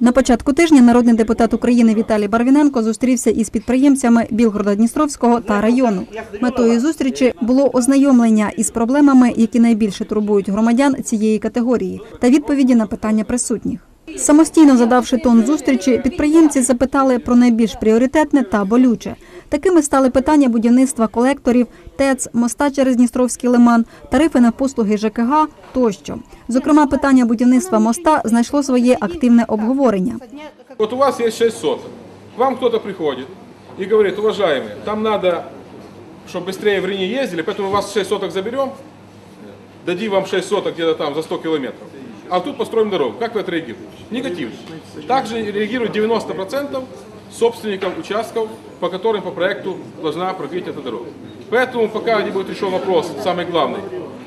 На початку тижня народний депутат України Віталій Барвіненко зустрівся із підприємцями Білгорода Дністровського та району. Метою зустрічі було ознайомлення із проблемами, які найбільше турбують громадян цієї категорії, та відповіді на питання присутніх. Самостійно задавши тон зустрічі, підприємці запитали про найбільш пріоритетне та болюче. Такими стали питання будівництва колекторів, ТЕЦ, моста через Дністровський лиман, тарифи на послуги ЖКГ тощо. Зокрема, питання будівництва моста знайшло своє активне обговорення. Вот у вас есть 6 соток. К вам кто-то приходит и говорит, уважаемые, там надо, чтобы быстрее в Рине ездили, поэтому у вас 6 соток заберем, дадим вам 6 соток где-то там за 100 километров, а тут построим дорогу. Как вы отреагируете? Негативно. Также реагирует 90% собственников участков, по которым по проекту должна проходить эта дорога. Поэтому пока не будет решен вопрос, самый главный,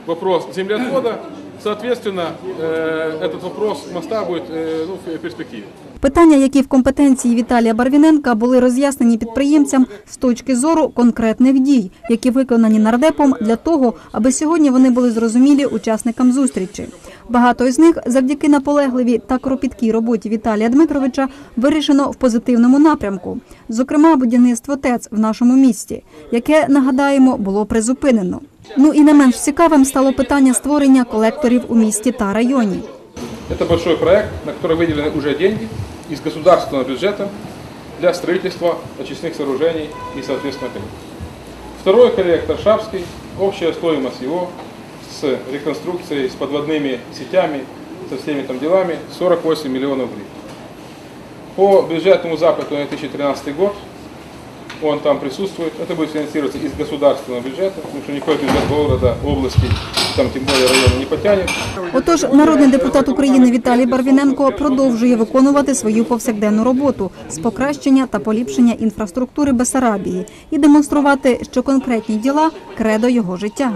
вопрос землеотвода, соответственно, э, этот вопрос моста будет э, ну, в перспективе. Питання, які в компетенції Віталія Барвіненка були роз'яснені підприємцям з точки зору конкретних дій, які виконані нардепом для того, аби сьогодні вони були зрозумілі учасникам зустрічі. Багато із них завдяки наполегливій та кропіткій роботі Віталія Дмитровича вирішено в позитивному напрямку. Зокрема, будівництво ТЕЦ в нашому місті, яке нагадаємо було призупинено. Ну і не менш цікавим стало питання створення колекторів у місті та районі. Это большой проект, на который выделены уже деньги Из государственного бюджета для строительства очистных сооружений и, соответственно, коллектор. Второй коллектор Шапский, общая стоимость его с реконструкцией, с подводными сетями, со всеми там делами 48 миллионов гривен. По бюджетному запиту на 2013 год он там присутствует. Это будет финансироваться из государственного бюджета, потому что никакой бюджет города, области, там тем более района не потянет. Отож, народний депутат України Віталій Барвіненко продовжує виконувати свою повсякденну роботу з покращення та поліпшення інфраструктури Бесарабії і демонструвати, що конкретні діла кредо його життя.